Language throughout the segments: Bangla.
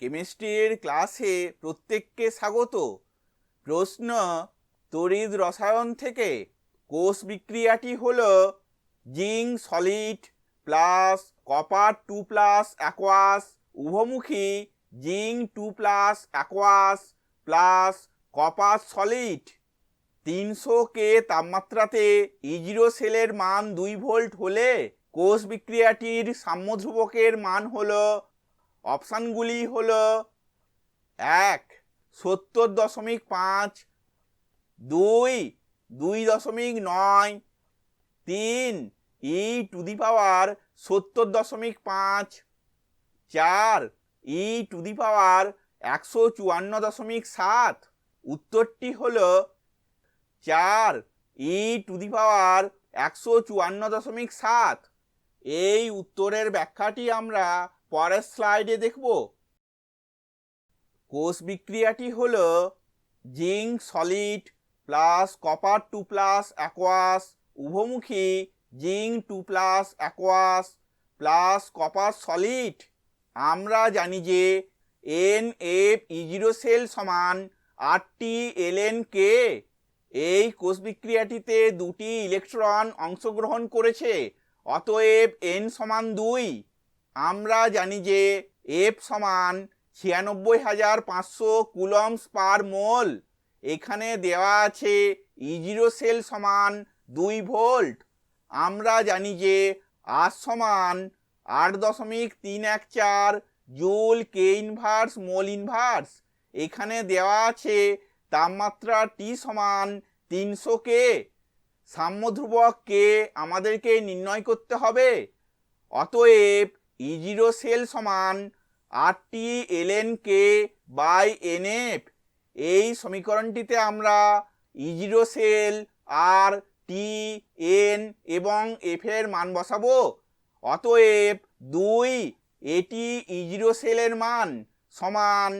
কেমিস্ট্রির ক্লাসে প্রত্যেককে স্বাগত। প্রশ্ন, তড়িৎ রসায়ন থেকে কোষ বিক্রিয়াটি হল zinc, solid plus copper two plus aqueous, উভমুখী zinc two plus aqueous plus copper solid. তিনশো কে তাপমাত্রাতে ইজিরো সেলের মান দুই ভোল্ট হলে কোষ বিক্রিয়াটির সাম্যধ্রুবকের মান হলো অপশানগুলি হল এক, সত্তর দশমিক পাঁচ, দুই দুই দশমিক নয়, তিন, ই টু দি পাওয়ার সত্তর দশমিক পাঁচ, চার, ই টু দি পাওয়ার একশো চুয়ান্ন দশমিক সাত। উত্তরটি হল চার, ই টু দি পাওয়ার একশো চুয়ান্ন দশমিক সাত। এই উত্তরের ব্যাখ্যাটি আমরা পরের স্লাইডে দেখব। কোষ বিক্রিয়াটি হল zinc, solid plus copper two plus aqueous, উভমুখী zinc two plus aqueous plus copper solid. আমরা জানি যে এন এফ ইজিরো সেল সমান আটটি এল এন কে এই কোষ বিক্রিয়াটিতে দুটি ইলেকট্রন অংশগ্রহণ করেছে, অতএব এন সমান দুই। আমরা জানি যে এফ সমান ছিয়ানব্বই হাজার পাঁচশো কুলমস পার মোল। এখানে দেওয়া আছে ইজিরো সেল সমান দুই ভোল্ট। আমরা জানি যে আর সমান আট দশমিক তিন এক চার joule K inverse mole inverse এখানে দেওয়া আছে তাপমাত্রা টি সমান তিনশো কে সাম্যধ্রুবক কে আমাদেরকে নির্ণয় করতে হবে। অতএব ইজিরো সেল সমান আটটি এলএন কে বাই এনএফ এই সমীকরণটিতে আমরা ইজিরো সেল আর টি এন এবং এফ এর মান বসাবো। অতএব দুই এটি ইজিরো সেলের মান সমান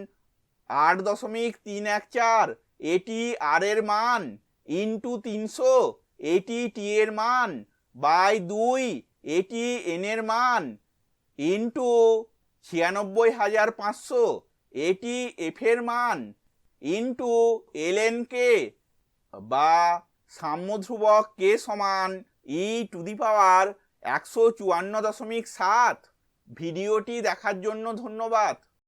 আট দশমিক তিন এক চার এটি আর এর মান ইন্টু তিনশো এটি টি এর মান বাই দুই এটি এন এর মান ইন্টু ছিয়ানব্বই হাজার পাঁচশো, এটি এফের মান। ইন্টু এল এন কে বা সাম্যধ্রুবক কে সমান ই টু দি পাওয়ার একশো চুয়ান্ন দশমিক সাত। ভিডিওটি দেখার জন্য ধন্যবাদ।